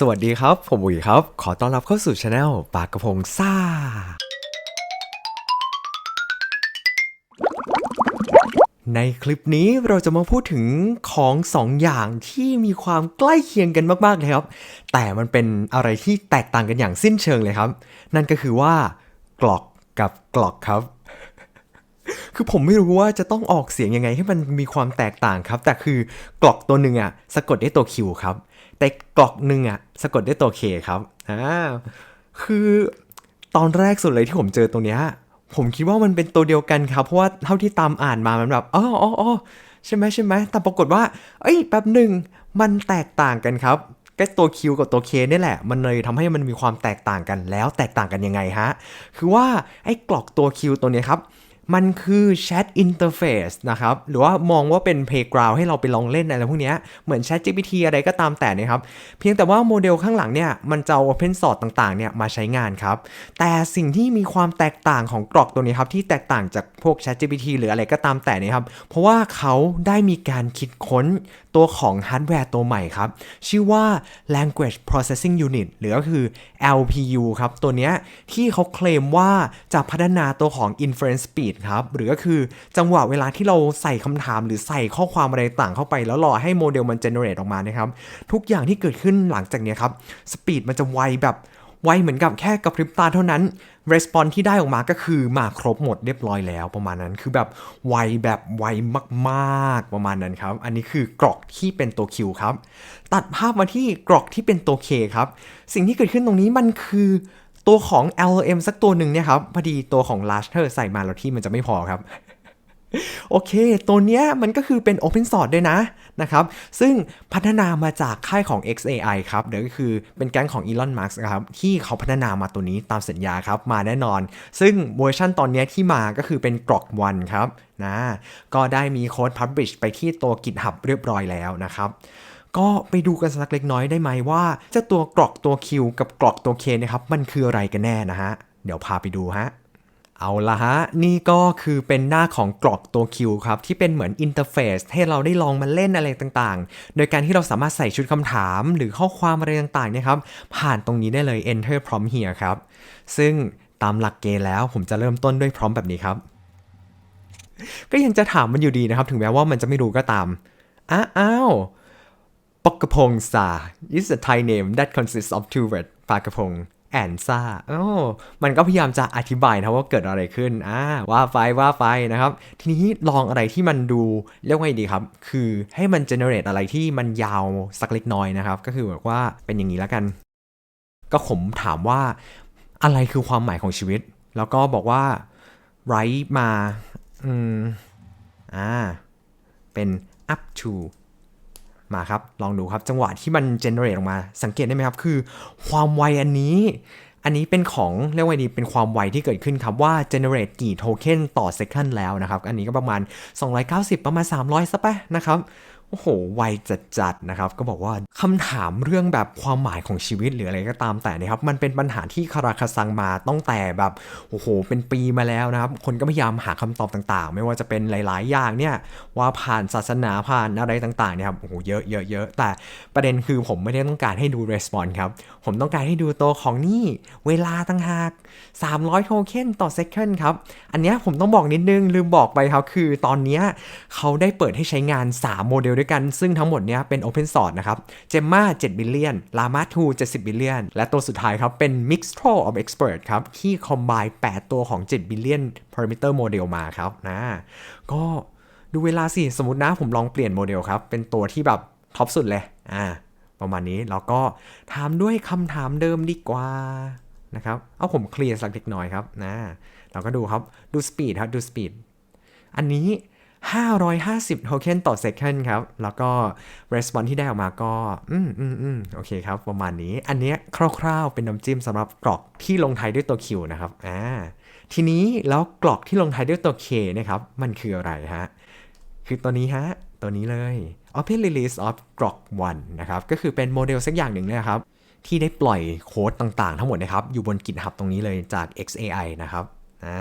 สวัสดีครับ ผมอุ๋ยครับ ขอต้อนรับเข้าสู่ช anel ปากกระพงซ่า ในคลิปนี้เราจะมาพูดถึงของสองอย่างที่มีความใกล้เคียงกันมากๆเลยครับ แต่มันเป็นอะไรที่แตกต่างกันอย่างสิ้นเชิงเลยครับ นั่นก็คือว่ากลอกกับกลอกครับ คือผมไม่รู้ว่าจะต้องออกเสียงยังไงให้มันมีความแตกต่างครับ แต่คือกลอกตัวหนึ่งอะสะกดด้วยตัว Q ครับ แต่กลอกหนึ่งอะสะกดด้วยตัว K คครับอ่าคือตอนแรกสุดเลยที่ผมเจอตรงเนี้ยผมคิดว่ามันเป็นตัวเดียวกันครับ เพราะว่าเท่าที่ตามอ่านมามันแบบอ๋ออ๋ออ๋อใช่ไหมใช่ไหมแต่ปรากฏว่า เอ้ยแป๊บหนึ่งมันแตกต่างกันครับก็ตัว Q กับตัว K นี่แหละ มันเลยทำให้มันมีความแตกต่างกันแล้วแตกต่างกันยังไงฮะ คือว่าไอ้กลอกตัว Q ตัวเนี้ยครับ มันคือ Chat Interface นะครับ หรือว่ามองว่าเป็น Playground ให้เราไปลองเล่นอะไรพวกนี้เหมือน Chat GPT อะไรก็ตามแต่นะครับ เพียงแต่ว่าโมเดลข้างหลังเนี่ย มันจะเอา Open Source ต่างๆเนี่ยมาใช้งานครับ แต่สิ่งที่มีความแตกต่างของกรอกตัวนี้ครับ ที่แตกต่างจากพวก Chat GPT หรืออะไรก็ตามแต่นะครับ เพราะว่าเขาได้มีการคิดค้นตัวของฮาร์ดแวร์ตัวใหม่ครับ ชื่อว่า Language Processing Unit หรือก็คือ LPU ครับตัวเนี้ยที่เขาเคลมว่าจะพัฒนาตัวของ Inference Speed ครับ หรือก็คือจังหวะเวลาที่เราใส่คำถามหรือใส่ข้อความอะไรต่างเข้าไป แล้วรอให้โมเดลมัน generate ออกมานะครับ ทุกอย่างที่เกิดขึ้นหลังจากนี้ครับ Speed มันจะไวแบบไวเหมือนกับแค่กระพริบตาเท่านั้น Response ที่ได้ออกมาก็คือมาครบหมดเรียบร้อยแล้วประมาณนั้น คือแบบไวแบบไวมากๆประมาณนั้นครับ อันนี้คือกรอกที่เป็นตัว Q ครับ ตัดภาพมาที่กรอกที่เป็นตัว K ครับ สิ่งที่เกิดขึ้นตรงนี้มันคือ ตัวของ LLM สักตัวหนึ่งเนี่ยครับพอดีตัวของ Lasher ใส่มาแล้วที่มันจะไม่พอครับโอเค ตัวเนี้ยมันก็คือเป็น Open Source ด้วยนะนะครับ ซึ่งพัฒนามาจากค่ายของ XAI ครับเดี๋ยวก็คือเป็นแก๊งของ Elon Musk ครับ ที่เขาพัฒนามาตัวนี้ตามสัญญาครับ มาแน่นอน ซึ่งเวอร์ชันตอนเนี้ยที่มาก็คือเป็นกรอกวันครับนะ ก็ได้มีโค้ด Publish ไปที่ตัว GitHub เรียบร้อยแล้วนะครับ ก็ไปดูกันสักเล็กน้อยได้ไหมว่าเจ้าตัวกรอกตัว Q กับกรอกตัว K นะครับมันคืออะไรกันแน่นะฮะ เดี๋ยวพาไปดูฮะเอาละฮะ นี่ก็คือเป็นหน้าของกรอกตัว Q ครับ ที่เป็นเหมือนอินเทอร์เฟซให้เราได้ลองมาเล่นอะไรต่างๆ โดยการที่เราสามารถใส่ชุดคำถามหรือข้อความอะไรต่างๆเนี่ยครับ ผ่านตรงนี้ได้เลย enter prompt here ครับ ซึ่งตามหลักเกณฑ์แล้วผมจะเริ่มต้นด้วยพร้อมแบบนี้ครับ ก็ยังจะถามมันอยู่ดีนะครับ ถึงแม้ว่ามันจะไม่รู้ก็ตามอ้าว ปกกระพงซา is a Thai name that consists of two words ปากกระพง and ซาโอ้มันก็พยายามจะอธิบายนะว่าเกิดอะไรขึ้น อ่า ว่าไฟว่าไฟนะครับ ทีนี้ลองอะไรที่มันดูเรียกว่าไงดีครับ คือให้มัน generate อะไรที่มันยาวสักเล็กน้อยนะครับ ก็คือแบบว่าเป็นอย่างนี้แล้วกัน ก็ผมถามว่าอะไรคือความหมายของชีวิต แล้วก็บอกว่าไรมา อืม อ่า เป็น up to มาครับ ลองดูครับจังหวะที่มัน generate ออกมา สังเกตได้ไหมครับคือ ความไวอันนี้ อันนี้เป็นของเรียกว่าดีเป็นความไวที่เกิดขึ้นครับว่า generate กี่โทเค็นต่อ second แล้วนะครับ อันนี้ก็ประมาณ 290 ประมาณ 300ซะไปนะครับ โอ้โหไวจัดๆนะครับ ก็บอกว่าคำถามเรื่องแบบความหมายของชีวิตหรืออะไรก็ตามแต่นะครับ มันเป็นปัญหาที่คาราคาซังมาตั้งแต่แบบโอ้โห เป็นปีมาแล้วนะครับ คนก็พยายามหาคำตอบต่างๆ ไม่ว่าจะเป็นหลาย ๆ อย่างเนี่ยว่าผ่านศาสนาผ่านอะไรต่างๆเนี่ยครับโอ้โหเยอะเยอะแต่ประเด็นคือผมไม่ได้ต้องการให้ดู response ครับ ผมต้องการให้ดูตัวของนี่เวลาตั้งหาก 300 โทเค็นต่อ second ครับ อันนี้ผมต้องบอกนิดนึงลืมบอกไปครับคือตอนนี้เขาได้เปิดให้ใช้งาน 3 โมเดลด้วยกัน ซึ่งทั้งหมดเนี้ยเป็น Open Source นะครับ Gemma 7 billion Llama 2 70 billion และตัวสุดท้ายครับ เป็น Mixtro of Expert ครับ ที่ combine 8ตัวของ 7 billion parameter model มาครับนะก็ดูเวลาสิ สมมตินะผมลองเปลี่ยนโมเดลครับ เป็นตัวที่แบบท็อปสุดเลย อ่า ประมาณนี้ แล้วก็ถามด้วยคำถามเดิมดีกว่านะครับ เอาผมเคลียร์สักเล็กน้อยครับนะเราก็ดูครับ ดูสปีดครับ ดูสปีด อันนี้ 550โทเค็นต่อ second ครับ แล้วก็ response ที่ได้ออกมาก็ อืมอืมอืมโอเคครับ ประมาณนี้ อันเนี้ยคร่าวๆ เป็นน้ำจิ้มสำหรับกรอกที่ลงท้ายด้วยตัว Q นะครับ อ่า ทีนี้แล้วกรอกที่ลงท้ายด้วยตัว K นะครับ มันคืออะไรฮะ คือตัวนี้ฮะ ตัวนี้เลย Open Release of Grok 1นะครับ ก็คือเป็นโมเดลสักอย่างหนึ่งเนะครับ ที่ได้ปล่อยโค้ดต่างๆ ทั้งหมดนะครับ อยู่บน GitHub ตรงนี้เลยจาก XAI นะครับ อ่า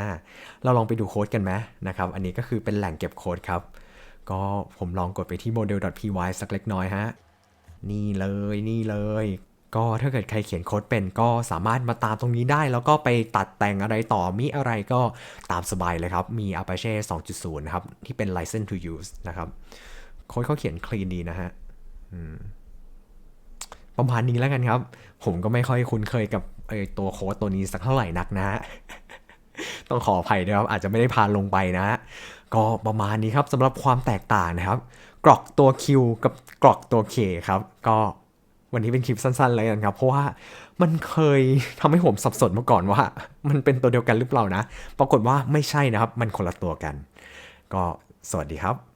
เราลองไปดูโค้ดกันไหมนะครับ อันนี้ก็คือเป็นแหล่งเก็บโค้ดครับ ก็ผมลองกดไปที่ model.py สักเล็กน้อยฮะ นี่เลยนี่เลย ก็ถ้าเกิดใครเขียนโค้ดเป็นก็สามารถมาตามตรงนี้ได้ แล้วก็ไปตัดแต่งอะไรต่อมีอะไรก็ตามสบายเลยครับ มี Apache 2.0 นะครับ ที่เป็น license to use นะครับ โค้ดเขาเขียนคลีนดีนะฮะประมาณนี้แล้วกันครับ ผมก็ไม่ค่อยคุ้นเคยกับไอตัวโค้ดตัวนี้สักเท่าไหร่นักนะฮะ ต้องขออภัยนะครับ อาจจะไม่ได้พาลงไปนะ ก็ประมาณนี้ครับสำหรับความแตกต่างนะครับ กรอกตัว Q กับกรอกตัว K ครับ ก็วันนี้เป็นคลิปสั้นๆเลยกันครับ เพราะว่ามันเคยทำให้ผมสับสนมาก่อนว่า มันเป็นตัวเดียวกันหรือเปล่านะ ปรากฏว่าไม่ใช่นะครับ มันคนละตัวกัน ก็สวัสดีครับ